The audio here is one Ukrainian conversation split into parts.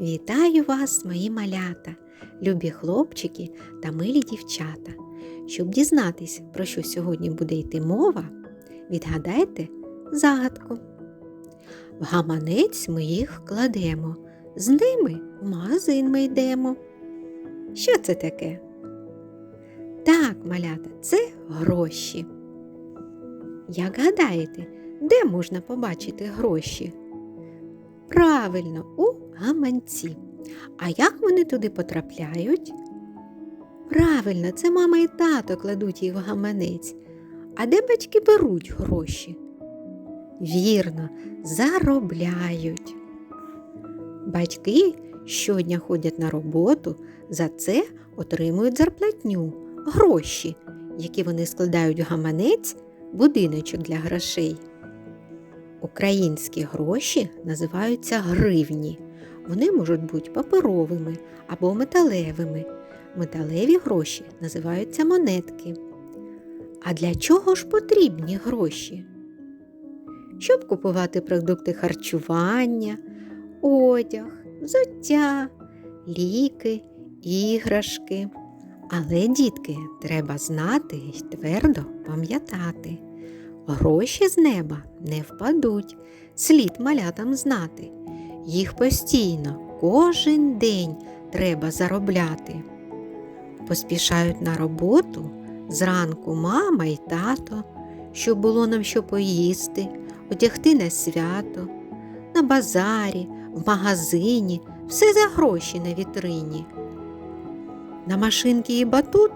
Вітаю вас, мої малята, любі хлопчики та милі дівчата. Щоб дізнатись, про що сьогодні буде йти мова, відгадайте загадку. В гаманець ми їх кладемо, з ними в магазин ми йдемо. Що це таке? Так, малята, це гроші. Як гадаєте, де можна побачити гроші? Правильно, у гаманці. А як вони туди потрапляють? Правильно, це мама і тато кладуть їх в гаманець. А де батьки беруть гроші? Вірно, заробляють. Батьки щодня ходять на роботу, за це отримують зарплатню, гроші, які вони складають в гаманець, будиночок для грошей. Українські гроші називаються гривні. Вони можуть бути паперовими або металевими. Металеві гроші називаються монетки. А для чого ж потрібні гроші? Щоб купувати продукти харчування, одяг, взуття, ліки, іграшки. Але, дітки, треба знати і твердо пам'ятати. Гроші з неба не впадуть, слід малятам знати. Їх постійно, кожен день треба заробляти. Поспішають на роботу зранку мама і тато, щоб було нам що поїсти, одягти на свято, на базарі, в магазині, все за гроші на вітрині. На машинки і батут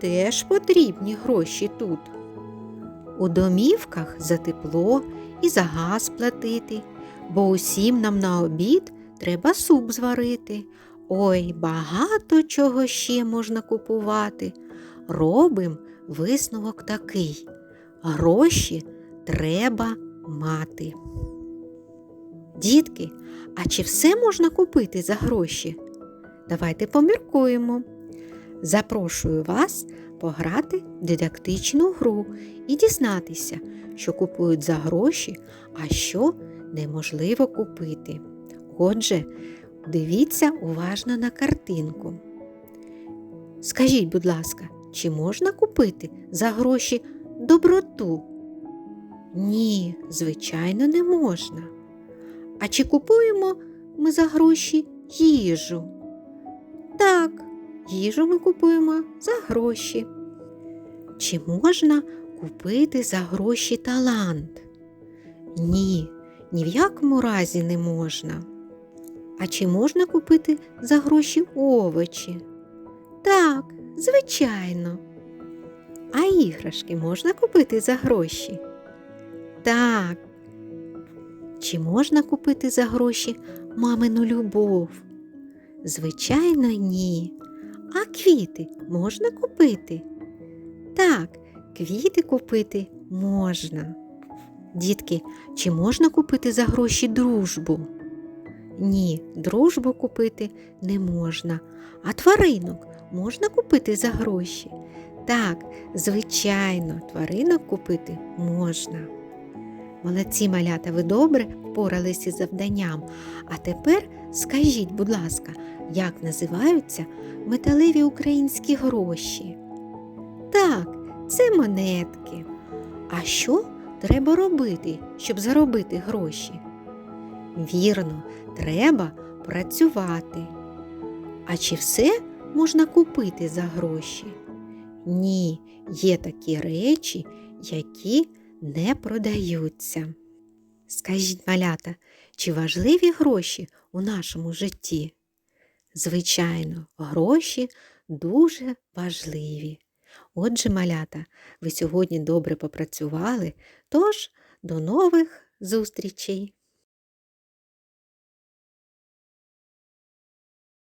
теж потрібні гроші тут. У домівках за тепло і за газ платити, бо усім нам на обід треба суп зварити. Ой, багато чого ще можна купувати. Робим висновок такий. Гроші треба мати. Дітки, а чи все можна купити за гроші? Давайте поміркуємо. Запрошую вас пограти дидактичну гру і дізнатися, що купують за гроші, а що неможливо купити. Отже, дивіться уважно на картинку. Скажіть, будь ласка, чи можна купити за гроші доброту? Ні, звичайно, не можна. А чи купуємо ми за гроші їжу? Так, їжу ми купуємо за гроші. Чи можна купити за гроші талант? Ні, ні в якому разі не можна. А чи можна купити за гроші овочі? Так, звичайно. А іграшки можна купити за гроші? Так. Чи можна купити за гроші мамину любов? Звичайно, ні. А квіти можна купити? Так, квіти купити можна. Дітки, чи можна купити за гроші дружбу? Ні, дружбу купити не можна. А тваринок можна купити за гроші? Так, звичайно, тваринок купити можна. Молодці малята, ви добре впоралися із завданням. А тепер скажіть, будь ласка, як називаються металеві українські гроші? Так, це монетки. А що треба робити, щоб заробити гроші? Вірно, треба працювати. А чи все можна купити за гроші? Ні, є такі речі, які не продаються. Скажіть, малята, чи важливі гроші у нашому житті? Звичайно, гроші дуже важливі. Отже, малята, ви сьогодні добре попрацювали, тож до нових зустрічей!